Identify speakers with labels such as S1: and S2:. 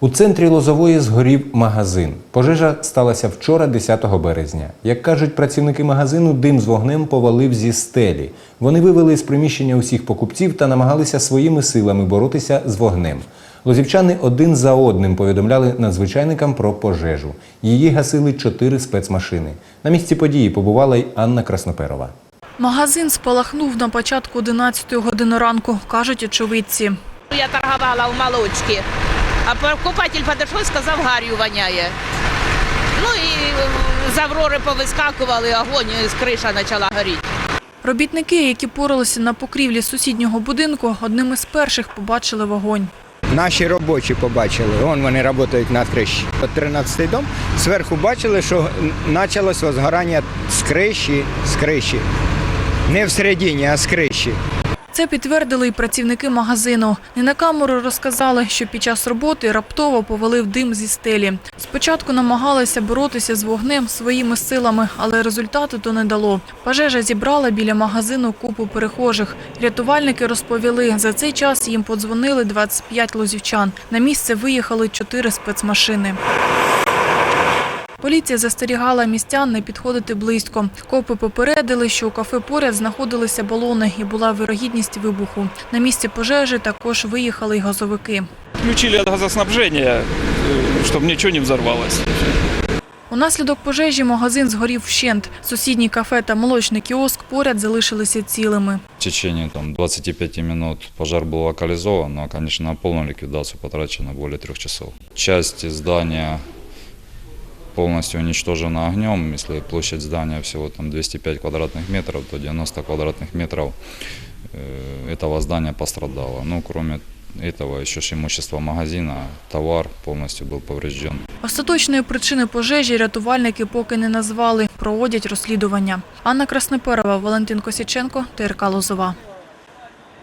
S1: У центрі Лозової згорів магазин. Пожежа сталася вчора, 10 березня. Як кажуть працівники магазину, дим з вогнем повалив зі стелі. Вони вивели з приміщення усіх покупців та намагалися своїми силами боротися з вогнем. Лозівчани один за одним повідомляли надзвичайникам про пожежу. Її гасили чотири спецмашини. На місці події побувала й Анна Красноперова.
S2: Магазин спалахнув на початку 11 години ранку, кажуть очевидці.
S3: Я торгувала в молочці, а покупатель підійшов і сказав, гарю воняє. Ну і е, з аврори повискакували, огонь, з криша почала горіти.
S2: Робітники, які поралися на покрівлі сусіднього будинку, одним із перших побачили вогонь.
S4: Наші робочі побачили, вон вони працюють на криші. От 13-й дом зверху бачили, що почалось возгорання з криші, з криші. Не всередині, а з криші.
S2: Це підтвердили і працівники магазину. Не на камеру розказали, що під час роботи раптово повалив дим зі стелі. Спочатку намагалися боротися з вогнем своїми силами, але результату то не дало. Пожежа зібрала біля магазину купу перехожих. Рятувальники розповіли, за цей час їм подзвонили 25 лозівчан. На місце виїхали чотири спецмашини. Поліція застерігала містян не підходити близько. Копи попередили, що у кафе поряд знаходилися балони і була вирогідність вибуху. На місці пожежі також виїхали й газовики.
S5: Включили от газоснабжения, чтобы ничего не взорвалось.
S2: Унаслідок пожежі магазин згорів вщент. Сусідній кафе та молочний кіоск поряд залишилися цілими.
S6: В течение там, 25 минут пожар был локализован, но, конечно, на полную ликвидацию потрачено более трех часов. Часть здания полностью уничтожена огнем. Если площадь здания всего там 205 квадратных метров, то 90 квадратных метров э, этого здания пострадало. Ну, кроме этого, еще ж имущество магазина, товар полностью был поврежден.
S2: Остаточної причини пожежі рятувальники поки не назвали. Проводять розслідування. Анна Красноперова, Валентин Косіченко, ТРК Лозова.